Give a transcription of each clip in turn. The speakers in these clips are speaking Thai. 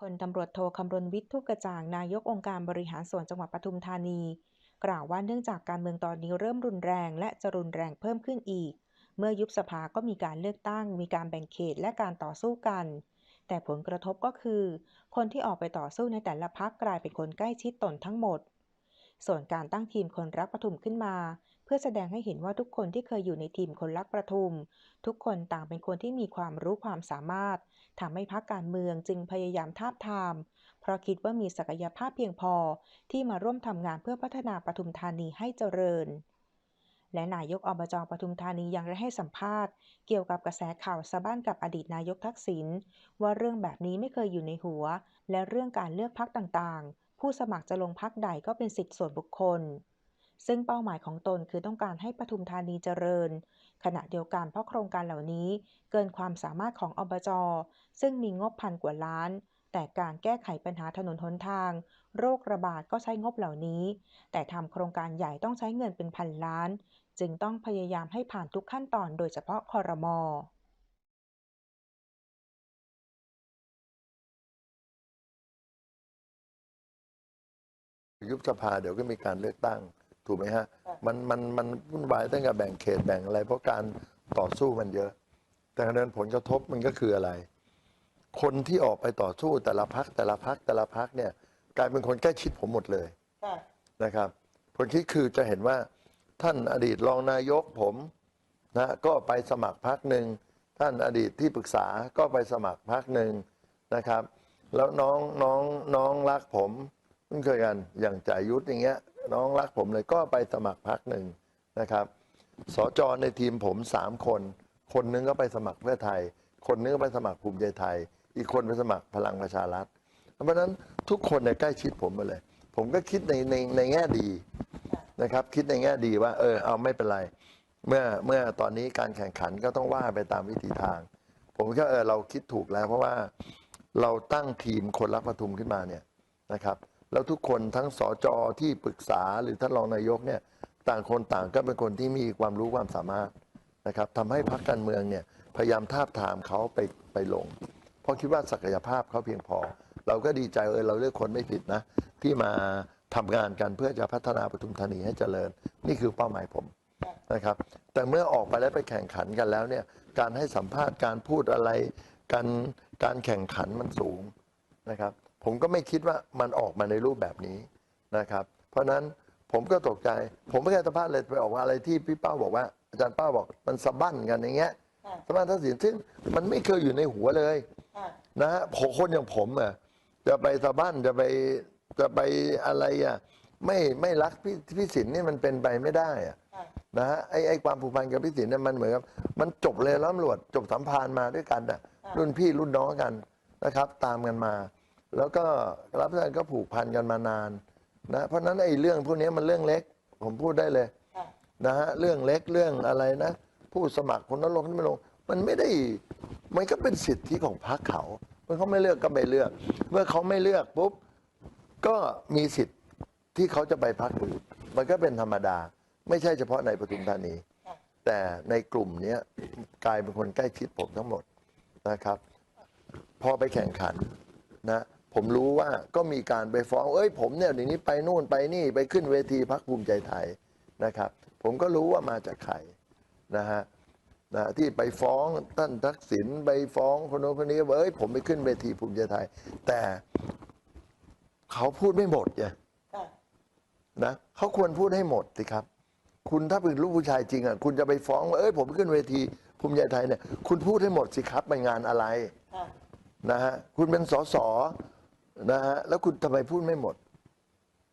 พลตำรวจโทคำรณวิทย์ทุกกระจ่างนายกองค์การบริหารส่วนจังหวัดปทุมธานี กล่าวว่าเนื่องจากการเมืองตอนนี้เริ่มรุนแรงและจะรุนแรงเพิ่มขึ้นอีก เมื่อยุบสภาก็มีการเลือกตั้ง มีการแบ่งเขตและการต่อสู้กัน แต่ผลกระทบก็คือ คนที่ออกไปต่อสู้ในแต่ละพักกลายเป็นคนใกล้ชิดตนทั้งหมด ส่วนการตั้งทีมคนรักปทุมขึ้นมา พื่อแสดงให้เห็นว่าทุกคนที่เคยอยู่ในทีมคนรักประทุม ทุกคนต่างเป็นคนที่มีความรู้ความสามารถทำให้พักการเมืองจึงพยายามทาบทาม เพราะคิดว่ามีศักยภาพเพียงพอที่มาร่วมทำงานเพื่อพัฒนาปทุมธานีให้เจริญ และนายกอบจปทุมธานียังได้ให้สัมภาษณ์ เกี่ยวกับกระแสข่าวสะบ้านกับอดีตนายกทักษิณว่าเรื่องแบบนี้ไม่เคยอยู่ในหัว และเรื่องการเลือกพักต่างๆ ผู้สมัครจะลงพักใดก็เป็นสิทธิส่วนบุคคล ซึ่งเป้าหมายของตนคือต้องการให้ปทุมธานีเจริญ ขณะเดียวกันเพราะโครงการเหล่านี้เกินความสามารถของอบจ ซึ่งมีงบพันกว่าล้าน แต่การแก้ไขปัญหาถนนหนทาง โรคระบาดก็ใช้งบเหล่านี้ แต่ทำโครงการใหญ่ต้องใช้เงินเป็นพันล้าน จึงต้องพยายามให้ผ่านทุกขั้นตอนโดยเฉพาะคอรมอยุบสภาเดี๋ยวก็มีการเลือกตั้ง ถูกไหมฮะมันมันมันวุ่นวายตั้งแต่แบ่งเขตแบ่งอะไร เพราะการต่อสู้มันเยอะ แต่เดินผลกระทบมันก็คืออะไร คนที่ออกไปต่อสู้แต่ละพักแต่ละพักแต่ละพักเนี่ยกลายเป็นคนใกล้ชิดผมหมดเลยค่ะนะครับผลคิดคือจะเห็นว่าท่านอดีตรองนายกผมนะก็ไปสมัครพักหนึ่งท่านอดีตที่ปรึกษาก็ไปสมัครพักหนึ่งนะครับ แล้วน้องน้องน้องรักผมเพิ่งเคยกันอย่างจ่ายุทธอย่างเงี้ย น้องรักผมเลยก็ไปสมัครพักหนึ่งนะครับ สจในทีมผมสามคน คนนึงก็ไปสมัครเพื่อไทย คนนึงก็ไปสมัครภูมิใจไทย อีกคนไปสมัครพลังประชารัฐ เพราะฉะนั้นทุกคนเนี่ยใกล้ชิดผมมาเลย ผมก็คิดในในในแง่ดีนะครับ คิดในแง่ดีว่า เออเอาไม่เป็นไร เมื่อเมื่อตอนนี้การแข่งขันก็ต้องว่าไปตามวิธีทาง ผมก็เออเราคิดถูกแล้ว เพราะว่าเราตั้งทีมคนรักปทุมขึ้นมาเนี่ยนะครับ แล้วทุกคนทั้งสจที่ปรึกษาหรือท่านรองนายกเนี่ยต่างคนต่างก็เป็นคนที่มีความรู้ความสามารถนะครับทำให้พรรคการเมืองเนี่ยพยายามทาบทามเขาไปไปลง เพราะคิดว่าศักยภาพเขาเพียงพอ เราก็ดีใจเออเราเลือกคนไม่ผิดนะ ที่มาทำงานกันเพื่อจะพัฒนาปทุมธานีให้เจริญ นี่คือเป้าหมายผมนะครับ แต่เมื่อออกไปแล้วไปแข่งขันกันแล้วเนี่ยการให้สัมภาษณ์การพูดอะไร การการแข่งขันมันสูงนะครับ ผมก็ไม่คิดว่ามันออกมาในรูปแบบนี้นะครับ เพราะฉะนั้นผมก็ตกใจ ผมไม่เคยสัมภาษณ์เลยไปออกมาอะไรที่พี่เป้าบอกว่าอาจารย์เป้าบอกมันสะบั้นกันอย่างเงี้ยค่ะสะบั้นทักษิณซึ่งมันไม่เคยอยู่ในหัวเลยค่ะนะฮะผมคนอย่างผมอะจะไปสะบั้นจะไปจะไปอะไรอะไม่ไม่รักพี่พี่สินนี่มันเป็นไปไม่ได้อะค่ะนะฮะไอไอความผูกพันกับพี่สินเนี่ยมันเหมือนกับมันจบเลยแล้วตำรวจจบสัมพันธ์มาด้วยกันอะรุ่นพี่รุ่นน้องกันนะครับ ตามกันมา แล้วก็รับประทานก็ผูกพันกันมานานนะเพราะฉะนั้นไอ้เรื่องพวกนี้มันเรื่องเล็ก ผมพูดได้เลยค่ะนะฮะเรื่องเล็กเรื่องอะไรนะ ผู้สมัครคนนั้นลงคนนี้ไม่ลง มันไม่ได้มันก็เป็นสิทธิของพรรคเขาเมื่อเขาไม่เลือกก็ไม่เลือก เมื่อเขาไม่เลือกปุ๊บก็มีสิทธิ์ที่เขาจะไปพรรคอื่นมันก็เป็นธรรมดา ไม่ใช่เฉพาะในปทุมธานีค่ะแต่ในกลุ่มเนี้ยกลายเป็นคนใกล้ชิดผมทั้งหมดนะครับ พอไปแข่งขันนะ ผมรู้ว่าก็มีการไปฟ้อง เอ้ยผมเนี่ยเดี๋ยวนี้ไปนู่นไปนี่ไปขึ้นเวทีพักภูมิใจไทยนะครับ ผมก็รู้ว่ามาจากใครนะฮะนะที่ไปฟ้องท่านทักษิณไปฟ้องคนโน้นคนนี้ว่าเอ้ยผมไปขึ้นเวทีภูมิใจไทย แต่เขาพูดไม่หมดไงค่ะนะเขาควรพูดให้หมดสิครับ คุณถ้าเป็นลูกผู้ชายจริงอะคุณจะไปฟ้องว่าเอ้ยผมไปขึ้นเวทีภูมิใจไทยเนี่ยคุณพูดให้หมดสิครับไปงานอะไรค่ะนะฮะคุณเป็นสส นะฮะแล้วคุณทำไมพูดไม่หมด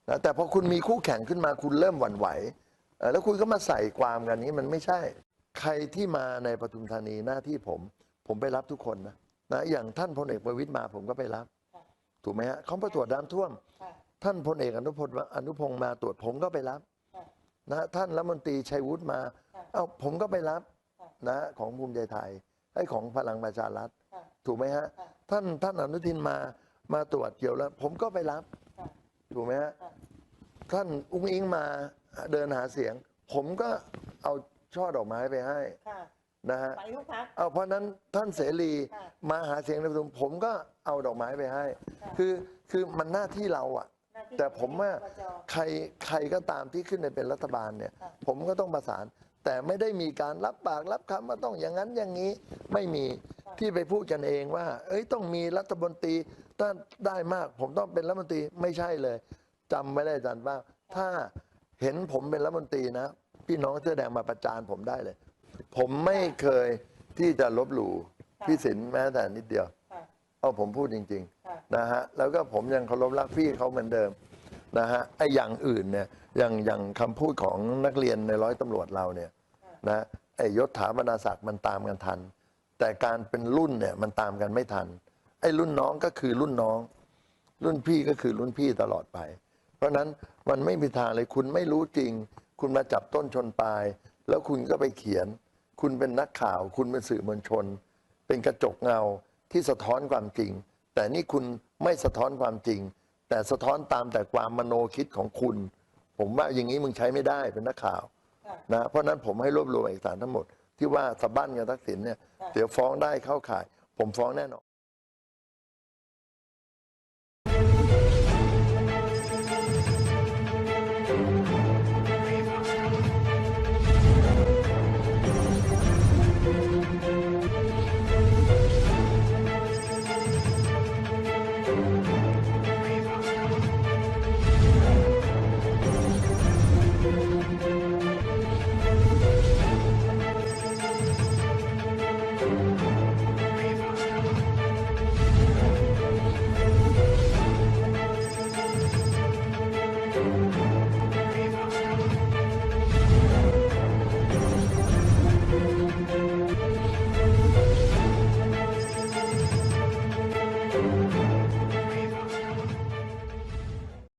นะแต่พอคุณมีคู่แข่งขึ้นมาคุณเริ่มหวั่นไหวเอ่อแล้วคุณก็มาใส่ความกันนี้มันไม่ใช่ ใครที่มาในปทุมธานีหน้าที่ผม ผมไปรับทุกคนนะนะอย่างท่านพลเอกประวิตยมาผมก็ไปรับค่ะถูกไหมฮะเขาไปตรวจน้ำท่วม ค่ะ ท่านพลเอกอนุพลอนุพงศ์มาตรวจผมก็ไปรับค่ะนะท่านรัฐมนตรีชัยวุฒิมา ค่ะเอ้าผมก็ไปรับค่ะ นะของภูมิใจไทยให้ของพลังประชารัฐค่ะ ถูกไหมฮะค่ะ ท่านท่านอนุทินมา มาตรวจเกี่ยวแล้ว ผมก็ไปรับค่ะถูกไหมฮะค่ะท่านอุ้งอิงมาเดินหาเสียง ผมก็เอาช่อดอกไม้ไปให้ค่ะนะฮะไปทุกพัก เอาเพราะฉะนั้นท่านเสรีค่ะมาหาเสียงในประชุมผมก็เอาดอกไม้ไปให้ค่ะคือคือมันหน้าที่เราอะหน้าที่แต่ผมว่าอบจใครใครก็ตามที่ขึ้นไปเป็นรัฐบาลเนี่ยค่ะผมก็ต้องประสาน แต่ไม่ได้มีการรับปากรับคำว่าต้องอย่างนั้นอย่างนี้ไม่มีที่ไปพูดกันเองว่า เอ้ยต้องมีรัฐมนตรี ถ้าได้มากผมต้องเป็นรัฐมนตรีไม่ใช่เลยจำไม่ได้อาจารย์ว่าถ้าเห็นผมเป็นรัฐมนตรีนะ พี่น้องเสื้อแดงมาประจานผมได้เลย ผมไม่เคยที่จะลบหลู่พี่สินแม้แต่นิดเดียวค่ะ เอาผมพูดจริง ๆ นะฮะ แล้วก็ผมยังเคารพรักพี่เขาเหมือนเดิม นะฮะไอ้อย่างอื่นเนี่ยอย่างอย่างคำพูดของนักเรียนในร้อยตำรวจเราเนี่ยนะไอ้ยศถาบรรดาศักดิ์มันตามกันทัน แต่การเป็นรุ่นเนี่ยมันตามกันไม่ทัน ไอ้รุ่นน้องก็คือรุ่นน้อง รุ่นพี่ก็คือรุ่นพี่ตลอดไป เพราะฉะนั้นมันไม่มีทางเลยคุณไม่รู้จริง คุณมาจับต้นชนปลาย แล้วคุณก็ไปเขียน คุณเป็นนักข่าว คุณเป็นสื่อมวลชน เป็นกระจกเงาที่สะท้อนความจริง แต่นี่คุณไม่สะท้อนความจริง แต่สะท้อนตามแต่ความมโนคิดของคุณ ผมว่าอย่างนี้มึงใช้ไม่ได้เป็นนักข่าวค่ะนะเพราะฉะนั้นผมให้รวบรวมเอกสารทั้งหมด ที่ว่าสะบั้นกับทักษิณเนี่ยค่ะเดี๋ยวฟ้องได้เข้าข่าย ผมฟ้องแน่นอน